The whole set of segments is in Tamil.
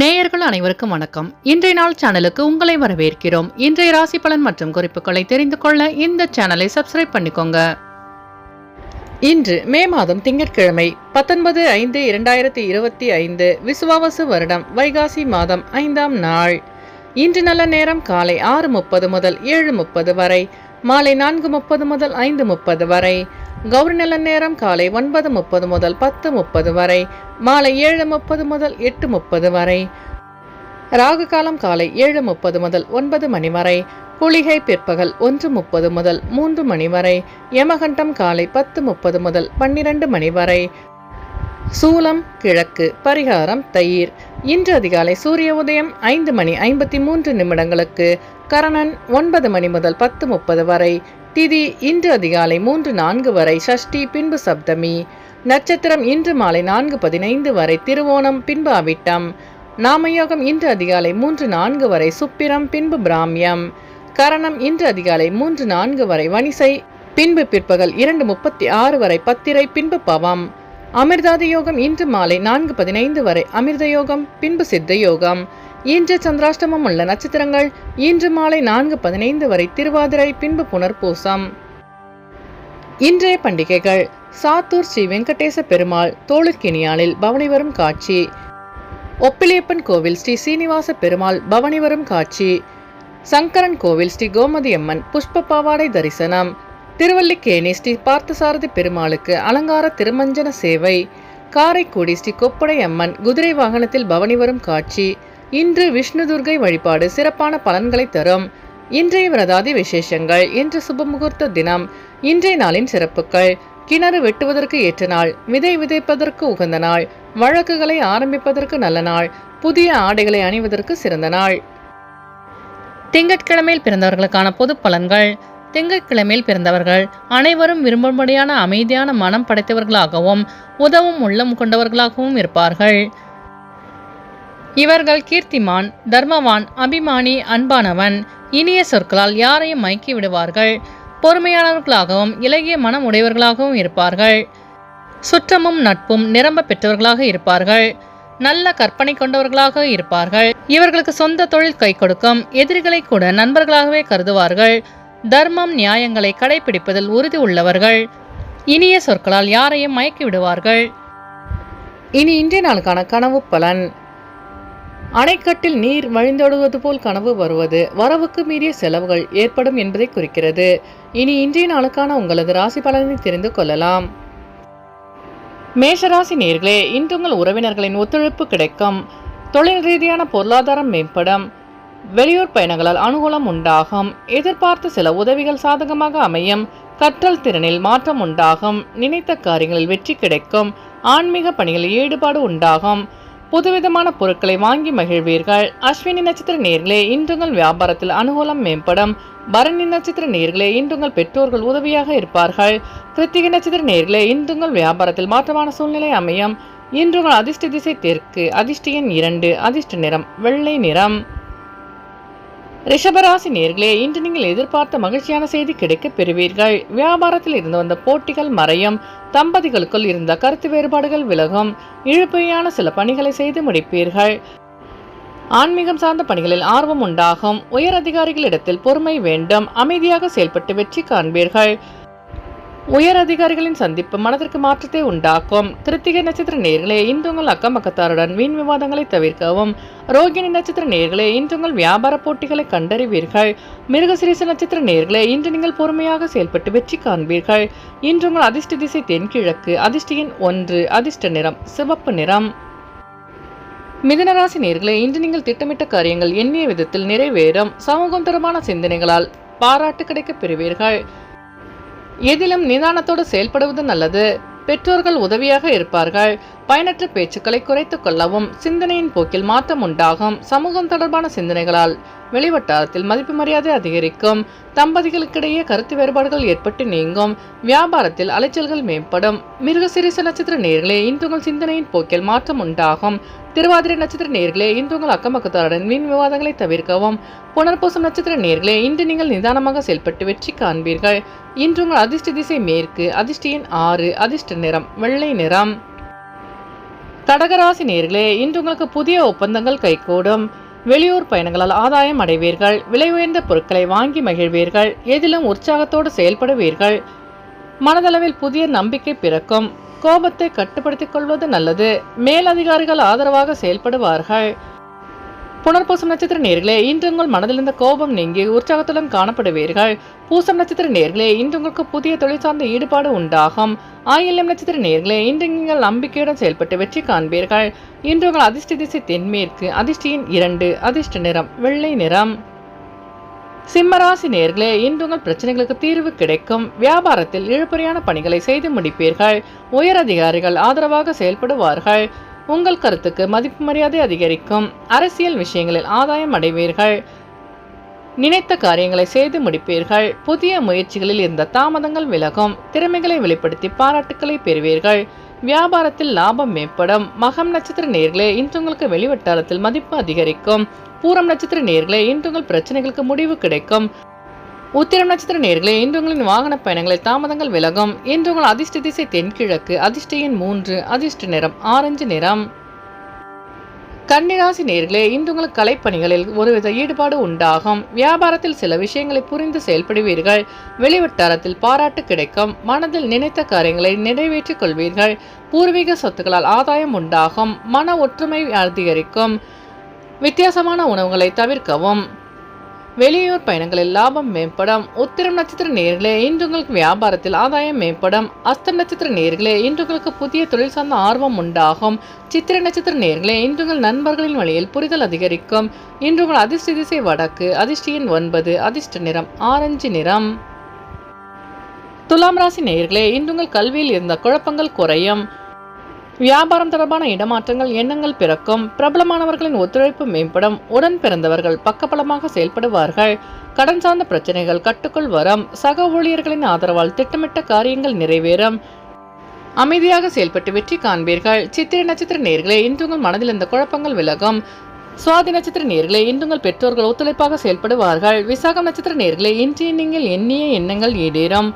நேயர்கள் அனைவருக்கும் வணக்கம். இன்றைய நாள் சேனலுக்கு உங்களை வரவேற்கிறோம். இன்றைய ராசி பலன் மற்றும் குறிப்புகளை தெரிந்து கொள்ள இந்த சேனலை சப்ஸ்கிரைப் பண்ணிக்கோங்க. இன்று மே மாதம் திங்கட்கிழமை பத்தொன்பது ஐந்து இரண்டாயிரத்தி இருபத்தி ஐந்து விசுவாவசு வருடம் வைகாசி மாதம் ஐந்தாம் நாள். இன்று நல்ல நேரம் காலை ஆறு முப்பது முதல் ஏழு முப்பது வரை மாலை நான்கு முப்பது முதல் ஐந்து முப்பது வரை கௌரி நல்ல நேரம் காலை ஒன்பது முப்பது முதல் பத்து முப்பது வரை மாலை ஏழு முப்பது முதல் எட்டு முப்பது வரை. ராகு காலம் காலை ஏழு முப்பது முதல் ஒன்பது மணி வரை குளிகை பிற்பகல் ஒன்று முப்பது முதல் மூன்று மணி வரை யமகண்டம் காலை பத்து முப்பது முதல் பன்னிரண்டு மணி வரை. சூலம் கிழக்கு பரிகாரம் தயிர். இன்று அதிகாலை சூரிய உதயம் ஐந்து மணி ஐம்பத்தி மூன்று நிமிடங்களுக்கு கரணன் ஒன்பது மணி முதல் பத்து முப்பது வரை திதி இன்று அதிகாலை மூன்று நான்கு வரை சஷ்டி பின்பு சப்தமி. நட்சத்திரம் இன்று மாலை நான்கு பதினைந்து வரை திருவோணம் பின்பு அவிட்டம். நாமயோகம் இன்று அதிகாலை மூன்று நான்கு வரை சுப்பிரம் பின்பு பிராமியம். கரணம் இன்று அதிகாலை மூன்று நான்கு வரை வணிசை பின்பு பிற்பகல் இரண்டு முப்பத்தி ஆறு வரை பத்திரை பின்பு பவம். அமிர்தாத யோகம் இன்று மாலை நான்கு பதினைந்து வரை அமிர்த யோகம் பின்பு சித்த யோகம். இன்று சந்திராஷ்டமம் உள்ள நட்சத்திரங்கள் இன்று மாலை நான்கு பதினைந்து வரை திருவாதிரை பின்பு புனர்பூசம். இன்றைய பண்டிகைகள் சாத்தூர் ஸ்ரீ வெங்கடேச பெருமாள் தோளுக்கினியானில் பவனி வரும் காட்சி. ஒப்பிலியப்பன் கோவில் ஸ்ரீ சீனிவாச பெருமாள் பவனி வரும் காட்சி. சங்கரன் கோவில் ஸ்ரீ கோமதி அம்மன் புஷ்ப பாவாடை தரிசனம். திருவல்லிக்கேணி ஸ்ரீ பார்த்தசாரதி பெருமாளுக்கு அலங்கார திருமஞ்சன சேவை. காரைக்குடி ஸ்ரீ கொப்படை அம்மன் குதிரை வாகனத்தில் பவனி வரும் காட்சி. இன்று விஷ்ணு துர்கை வழிபாடு சிறப்பான பலன்களை தரும். இன்றைய விரதாதி விசேஷங்கள் இன்று சுபமுகூர்த்த தினம் இன்றைய நாளின் சிறப்புகள். கிணறு வெட்டுவதற்கு ஏற்ற நாள் விதை விதைப்பதற்கு உகந்த நாள் வழக்குகளை ஆரம்பிப்பதற்கு நல்ல நாள் புதிய ஆடைகளை அணிவதற்கு சிறந்த நாள். திங்கட்கிழமையில் பிறந்தவர்களுக்கான பொது பலன்கள். திங்கட்கிழமையில் பிறந்தவர்கள் அனைவரும் விரும்பும்படியான அமைதியான மனம் படைத்தவர்களாகவும் உதவும் உள்ளம் கொண்டவர்களாகவும் இருப்பார்கள். இவர்கள் கீர்த்திமான் தர்மவான் அபிமானி அன்பானவன். இனிய சொற்களால் யாரையும் மயக்கி விடுவார்கள் பொறுமையானவர்களாகவும் இலகிய மனம் உடையவர்களாகவும் இருப்பார்கள். சுற்றமும் நட்பும் நிரம்ப பெற்றவர்களாக இருப்பார்கள். நல்ல கற்பனை கொண்டவர்களாக இருப்பார்கள். இவர்களுக்கு சொந்த தொழில் கை கொடுக்கும் எதிரிகளை கூட நண்பர்களாகவே கருதுவார்கள். தர்மம் நியாயங்களை கடைபிடிப்பதில் உறுதி உள்ளவர்கள். இனிய சொற்களால் யாரையும் மயக்கி விடுவார்கள் இனி இன்றைய நாளுக்கான கனவு பலன். அணைக்கட்டில் நீர் வழிந்தோடுவது போல் கனவு வருவது வரவுக்கு மீறிய செலவுகள் ஏற்படும் என்பதை குறிக்கிறது. இனி இன்றைய நாளுக்கான உங்களது ராசி பலனை தெரிந்து கொள்ளலாம். மேஷராசி நேர்களே இன்று உங்கள் உறவினர்களின் ஒத்துழைப்பு கிடைக்கும். தொழில் ரீதியான பொருளாதாரம் மேம்படும். வெளியூர் பயணங்களால் அனுகூலம் உண்டாகும். எதிர்பார்த்த சில உதவிகள் சாதகமாக அமையும். கற்றல் திறனில் மாற்றம் உண்டாகும். நினைத்த காரியங்களில் வெற்றி கிடைக்கும். ஆன்மீக பணிகளில் ஈடுபாடு உண்டாகும். புதுவிதமான பொருட்களை வாங்கி மகிழ்வீர்கள். அஸ்வினி நட்சத்திர நேர்களே இன்றுங்கள் வியாபாரத்தில் அனுகூலம் மேம்படும். பரணி நட்சத்திர நேர்களே இன்றுங்கள் பெற்றோர்கள் உதவியாக இருப்பார்கள். கிருத்திகை நட்சத்திர நேர்களே இன்றுங்கள் வியாபாரத்தில் மாற்றமான சூழ்நிலை அமையும். இன்றுங்கள் அதிர்ஷ்ட திசை தெற்கு அதிர்ஷ்ட எண் இரண்டு அதிர்ஷ்ட நிறம் வெள்ளை நிறம். ரிஷபராசி நேர்களே இன்று நீங்கள் எதிர்பார்த்த மகிழ்ச்சியான செய்தி கிடைக்க பெறுவீர்கள். வியாபாரத்தில் இருந்து வந்த போட்டிகள் மறையும். தம்பதிகளுக்குள் இருந்த கருத்து வேறுபாடுகள் விலகும். இழுப்பையான சில பணிகளை செய்து முடிப்பீர்கள். ஆன்மீகம் சார்ந்த பணிகளில் ஆர்வம் உண்டாகும். உயர் அதிகாரிகளிடத்தில் பொறுமை வேண்டும். அமைதியாக செயல்பட்டு வெற்றி காண்பீர்கள். உயர் அதிகாரிகளின் சந்திப்பு மனதிற்கு மாற்றத்தை உண்டாக்கும். கிருத்திகை நட்சத்திர நேர்களே இன்று உங்கள் அக்கம் பக்கத்தாருடன் வீண் விவாதங்களை தவிர்க்கவும். ரோகிணி நட்சத்திர நேர்களே இன்று உங்கள் வியாபார போட்டிகளை கண்டறிவீர்கள். மிருகசிரீச நட்சத்திர நேர்களே இன்று நீங்கள் பொறுமையாக செயல்பட்டு வெற்றி காண்பீர்கள். இன்று உங்கள் அதிர்ஷ்ட திசை தென்கிழக்கு அதிர்ஷ்ட எண் ஒன்று அதிர்ஷ்ட நிறம் சிவப்பு நிறம். மிதனராசி நேர்களே இன்று நீங்கள் திட்டமிட்ட காரியங்கள் எண்ணிய விதத்தில் நிறைவேறும். சமூகம் தொடர்பான சிந்தனைகளால் பாராட்டு கிடைக்கப் பெறுவீர்கள். எதிலும் நிதானத்தோடு செயல்படுவது நல்லது. பெற்றோர்கள் உதவியாக இருப்பார்கள். பயனற்ற பேச்சுக்களை குறைத்துக் கொள்ளவும் சிந்தனையின் போக்கில் மாற்றம் உண்டாகும். சமூகம் தொடர்பான சிந்தனைகளால் வெளிவட்டாரத்தில் மதிப்பு மரியாதை அதிகரிக்கும். தம்பதிகளுக்கிடையே கருத்து வேறுபாடுகள் ஏற்பட்டு நீங்கும். வியாபாரத்தில் அலைச்சல்கள் மேம்படும். மிருகசிரிச நட்சத்திர நேர்களே இன்று சிந்தனையின் போக்கில் மாற்றம் உண்டாகும். திருவாதிரை நட்சத்திர நேர்களே இந்துங்கள் உங்கள் அக்கமக்கத்தாருடன் வீண் விவாதங்களை தவிர்க்கவும். புனர்பூசம் நட்சத்திர நேர்களே இன்று நீங்கள் நிதானமாக செயல்பட்டு வெற்றி காண்பீர்கள். இன்று உங்கள் அதிர்ஷ்ட திசை மேற்கு அதிர்ஷ்டியின் ஆறு அதிர்ஷ்ட நிறம் வெள்ளை நிறம். கடகராசி நேர்களே இன்று உங்களுக்கு புதிய ஒப்பந்தங்கள் கைகூடும். வெளியூர் பயணங்களால் ஆதாயம் அடைவீர்கள். விலை உயர்ந்த பொருட்களை வாங்கி மகிழ்வீர்கள். எதிலும் உற்சாகத்தோடு செயல்படுவீர்கள். மனதளவில் புதிய நம்பிக்கை பிறக்கும். கோபத்தை கட்டுப்படுத்திக் கொள்வது நல்லது. மேலதிகாரிகள் ஆதரவாக செயல்படுவார்கள். புனர்பூசம் நட்சத்திர நேர்களே இன்று உங்கள் மனதில் இருந்த கோபம் நீங்கி உற்சாகத்துடன் காணப்படுவீர்கள். பூசம் நட்சத்திர நேர்களே இன்று உங்களுக்கு புதிய தொழில் சார்ந்த ஈடுபாடு உண்டாகும். ஆயில்யம் நட்சத்திர நேர்களே இன்று நீங்கள் நம்பிக்கையுடன் செயல்பட்டு வெற்றி காண்பீர்கள். இன்று உங்கள் அதிர்ஷ்ட திசை தென்மேற்கு அதிர்ஷ்டியின் இரண்டு அதிர்ஷ்ட நிறம் வெள்ளை நிறம். சிம்மராசி நேர்களே இன்று உங்கள் பிரச்சனைகளுக்கு தீர்வு கிடைக்கும். வியாபாரத்தில் இழுபறியான பணிகளை செய்து முடிப்பீர்கள். உயர் அதிகாரிகள் ஆதரவாக செயல்படுவார்கள். உங்கள் கருத்துக்கு மதிப்பு மரியாதை அதிகரிக்கும். அரசியல் விஷயங்களில் ஆதாயம் அடைவீர்கள். நினைத்த காரியங்களை செய்து முடிப்பீர்கள். புதிய முயற்சிகளில் இருந்த தாமதங்கள் விலகும். திறமைகளை வெளிப்படுத்தி பாராட்டுக்களை பெறுவீர்கள். வியாபாரத்தில் லாபம் மேம்படும். மகம் நட்சத்திர நேர்களே இன்று உங்களுக்கு வெளிவட்டாரத்தில் மதிப்பு அதிகரிக்கும். பூரம் நட்சத்திர நேர்களே இன்று உங்கள் பிரச்சனைகளுக்கு முடிவு கிடைக்கும். உத்திரம் நட்சத்திர நேர்களே இன்று உங்களின் வாகன பயணங்களில் தாமதங்கள் விலகும். இன்று உங்கள் அதிர்ஷ்ட திசை தென்கிழக்கு அதிர்ஷ்ட எண் மூன்று அதிர்ஷ்ட நிறம் ஆரஞ்சு நிறம். கன்னிராசி நேர்களே இன்று உங்கள் கலைப்பணிகளில் ஒருவித ஈடுபாடு உண்டாகும். வியாபாரத்தில் சில விஷயங்களை புரிந்து செயல்படுவீர்கள். வெளிவட்டாரத்தில் பாராட்டு கிடைக்கும். மனதில் நினைத்த காரியங்களை நிறைவேற்றிக் கொள்வீர்கள். பூர்வீக சொத்துக்களால் ஆதாயம் உண்டாகும். மன ஒற்றுமை அதிகரிக்கும். வித்தியாசமான உணவுகளை தவிர்க்கவும். வெளியூர் பயணங்களில் லாபம் மேம்படும். உத்திரம் நட்சத்திர நேர்களே இன்று உங்களுக்கு வியாபாரத்தில் ஆதாயம் மேம்படும். அஸ்தம் நட்சத்திர நேர்களே இன்று உங்களுக்கு புதிய தொழில் சார்ந்த ஆர்வம் உண்டாகும். சித்திர நட்சத்திர நேர்களே இன்று உங்கள் நண்பர்களின் வழியில் புரிதல் அதிகரிக்கும். இன்று உங்கள் அதிர்ஷ்ட திசை வடக்கு அதிர்ஷ்டியின் ஒன்பது அதிர்ஷ்ட நிறம் ஆரஞ்சு நிறம். துலாம் ராசி நேயர்களே இன்று உங்கள் கல்வியில் இருந்த குழப்பங்கள் குறையும். வியாபாரம் தொடர்பான இடமாற்றங்கள் எண்ணங்கள் பிறக்கும். பிரபலமானவர்களின் ஒத்துழைப்பு மேம்படும். உடன் பிறந்தவர்கள் பக்கபலமாக செயல்படுவார்கள். கடன் சார்ந்த பிரச்சனைகள் கட்டுக்குள் வரும். சக ஊழியர்களின் ஆதரவால் திட்டமிட்ட காரியங்கள் நிறைவேறும். அமைதியாக செயல்பட்டு வெற்றி காண்பீர்கள். சித்திரை நட்சத்திர நேர்களே இன்று உங்கள் மனதில் இந்த குழப்பங்கள் விலகும். சுவாதி நட்சத்திர நேர்களே இன்று உங்கள் பெற்றோர்கள் ஒத்துழைப்பாக செயல்படுவார்கள். விசாகம் நட்சத்திர நேர்களே இன்று நீங்கள் எண்ணிய எண்ணங்கள் ஈடேறும்.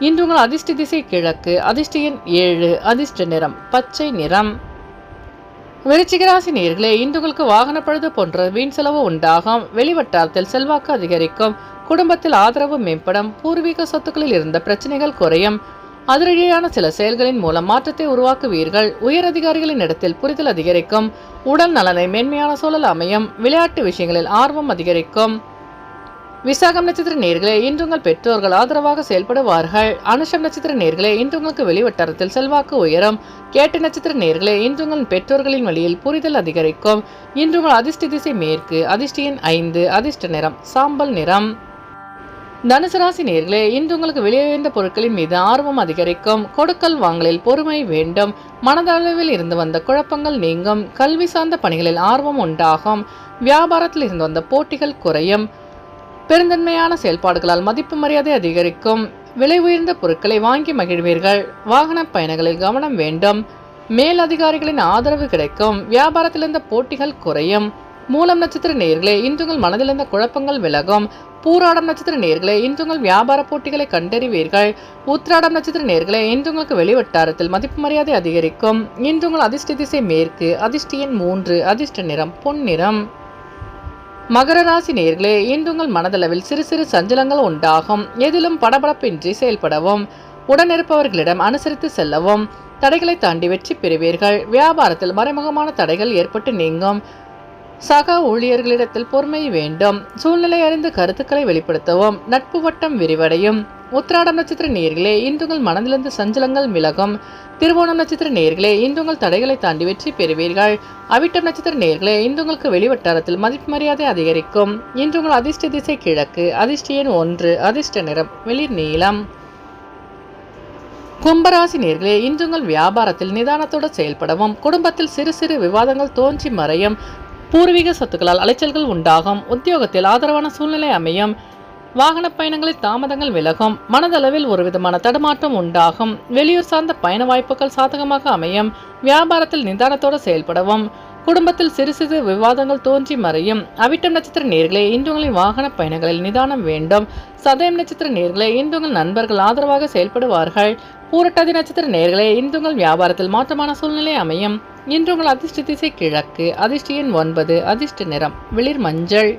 இன்று உங்கள் அதிர்ஷ்ட திசை கிழக்கு அதிர்ஷ்ட எண் ஏழு அதிர்ஷ்ட நிறம் பச்சை நிறம். விருச்சிகராசி நேர்களே இன்று உங்களுக்கு வாகன பழுது போன்ற வீண் செலவு உண்டாகும். வெளிவட்டாரத்தில் செல்வாக்கு அதிகரிக்கும். குடும்பத்தில் ஆதரவு மேம்படும். பூர்வீக சொத்துக்களில் இருந்த பிரச்சனைகள் குறையும். அதிரடியான சில செயல்களின் மூலம் மாற்றத்தை உருவாக்குவீர்கள். உயர் அதிகாரிகளின் இடத்தில் புரிதல் அதிகரிக்கும். உடல் நலனை மேன்மையான சூழல் அமையும். விளையாட்டு விஷயங்களில் ஆர்வம் அதிகரிக்கும். விசாகம் நட்சத்திர நேர்களே இன்று உங்கள் பெற்றோர்கள் ஆதரவாக செயல்படுவார்கள். அனுஷம் நட்சத்திர நேர்களே இன்று உங்களுக்கு வெளிவட்டாரத்தில் செல்வாக்கு உயரும். கேட்டு நட்சத்திர நேர்களே இன்று உங்கள் பெற்றோர்களின் வழியில் புரிதல் அதிகரிக்கும். இன்று உங்கள் அதிர்ஷ்ட திசை மேற்கு அதிர்ஷ்ட எண் ஐந்து அதிர்ஷ்ட நிறம் சாம்பல் நிறம். தனுசு ராசி நேர்களே இன்று உங்களுக்கு வெளியுயர்ந்த பொருட்களின் மீது ஆர்வம் அதிகரிக்கும். கொடுக்கல் வாங்கலில் பொறுமை வேண்டும். மனதளவில் இருந்து வந்த குழப்பங்கள் நீங்கும். கல்வி சார்ந்த பணிகளில் ஆர்வம் உண்டாகும். வியாபாரத்தில் இருந்து வந்த போட்டிகள் குறையும். பெருந்தன்மையான செயல்பாடுகளால் மதிப்பு மரியாதை அதிகரிக்கும். விலை உயர்ந்த பொருட்களை வாங்கி மகிழ்வீர்கள். வாகன பயணங்களில் கவனம் வேண்டும். மேல் அதிகாரிகளின் ஆதரவு கிடைக்கும். வியாபாரத்தில் இருந்த போட்டிகள் குறையும். மூலம் நட்சத்திர நேர்களே இன்றுங்கள் மனதிலிருந்த குழப்பங்கள் விலகும். பூராடம் நட்சத்திர நேர்களே இன்றுங்கள் வியாபார போட்டிகளை கண்டறிவீர்கள். உத்திராடம் நட்சத்திர நேர்களே இன்றுங்களுக்கு வெளிவட்டாரத்தில் மதிப்பு மரியாதை அதிகரிக்கும். இன்றுங்கள் அதிர்ஷ்ட திசை மேற்கு அதிர்ஷ்டியின் மூன்று அதிர்ஷ்ட நிறம் பொன்னிறம் மகர ராசி நேர்களே இன்று உங்கள் மனதளவில் சிறு சிறு சஞ்சலங்கள் உண்டாகும். எதிலும் படபடப்பின்றி செயல்படவும் உடனிருப்பவர்களிடம் அனுசரித்து செல்லவும் தடைகளை தாண்டி வெற்றி பெறுவீர்கள். வியாபாரத்தில் மறைமுகமான தடைகள் ஏற்பட்டு நீங்கும். சக ஊழியர்களிடத்தில் பொறுமை வேண்டும். சூழ்நிலை அறிந்து கருத்துக்களை வெளிப்படுத்தவும் நட்பு வட்டம் விரிவடையும். உத்திராடம் நட்சத்திர நேர்களே இன்றுங்கள் மனதிலிருந்து சஞ்சலங்கள் விலகும். திருவோணம் நட்சத்திர நேர்களே இன்றுங்கள் தடைகளை தாண்டி வெற்றி பெறுவீர்கள். அவிட்டம் நட்சத்திர நேர்களே இன்றுங்களுக்கு வெளிவட்டாரத்தில் மதிப்பு மரியாதை அதிகரிக்கும். இன்றுங்கள் அதிர்ஷ்ட திசை கிழக்கு அதிர்ஷ்ட எண் ஒன்று அதிர்ஷ்ட நிறம் வெளிர் நீளம். கும்பராசி நேர்களே இன்றுங்கள் வியாபாரத்தில் நிதானத்தோடு செயல்படவும் குடும்பத்தில் சிறு சிறு விவாதங்கள் தோன்றி மறையும். பூர்வீக சொத்துக்களால் அலைச்சல்கள் உண்டாகும். உத்தியோகத்தில் ஆதரவான சூழ்நிலை அமையும். வாகன பயணங்களில் தாமதங்கள் விலகும். மனதளவில் ஒரு விதமான தடுமாற்றம் உண்டாகும். வெளியூர் சார்ந்த பயண வாய்ப்புகள் சாதகமாக அமையும். வியாபாரத்தில் நிதானத்தோடு செயல்படவும். குடும்பத்தில் சிறு சிறு விவாதங்கள் தோன்றி மறையும். அவிட்டம் நட்சத்திர நேர்களே இந்துங்களின் வாகன பயணங்களில் நிதானம் வேண்டும். சதயம் நட்சத்திர நேர்களே இந்துங்கள் நண்பர்கள் ஆதரவாக செயல்படுவார்கள். பூரட்டாதி நட்சத்திர நேர்களே இந்துங்கள் வியாபாரத்தில் மாற்றமான சூழ்நிலை அமையும். இன்று உங்கள் அதிர்ஷ்ட திசை கிழக்கு அதிர்ஷ்ட எண் ஒன்பது அதிர்ஷ்ட நிறம் வெளிர் மஞ்சள்.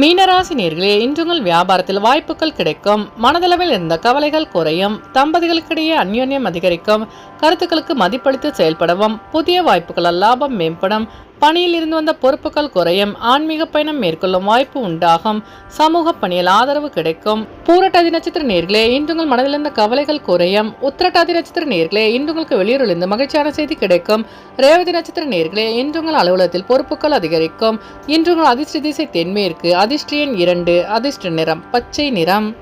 மீனராசி நேர்களே இன்றுங்கள் வியாபாரத்தில் வாய்ப்புகள் கிடைக்கும். மனதளவில் இருந்த கவலைகள் குறையும். தம்பதிகளுக்கிடையே அந்யோன்யம் அதிகரிக்கும். கருத்துக்களுக்கு மதிப்பளித்து செயல்படவும். புதிய வாய்ப்புகளால் லாபம் மேம்படும். பணியில் இருந்து வந்த பொறுப்புகள் குறையும். ஆன்மீக பயணம் மேற்கொள்ளும் வாய்ப்பு உண்டாகும். சமூக பணியில் ஆதரவு கிடைக்கும். பூரட்டாதி நட்சத்திர நேர்களே இன்றுங்கள் மனதிலிருந்த கவலைகள் குறையும். உத்திரட்டாதி நட்சத்திர நேர்களே இன்றுங்களுக்கு வெளியூரிலிருந்து மகிழ்ச்சியான செய்தி கிடைக்கும். ரேவதி நட்சத்திர நேர்களே இன்றுங்கள் அலுவலகத்தில் பொறுப்புகள் அதிகரிக்கும். இன்றுங்கள் அதிர்ஷ்ட திசை தென்மேற்கு அதிர்ஷ்ட எண் இரண்டு அதிர்ஷ்ட நிறம் பச்சை நிறம்.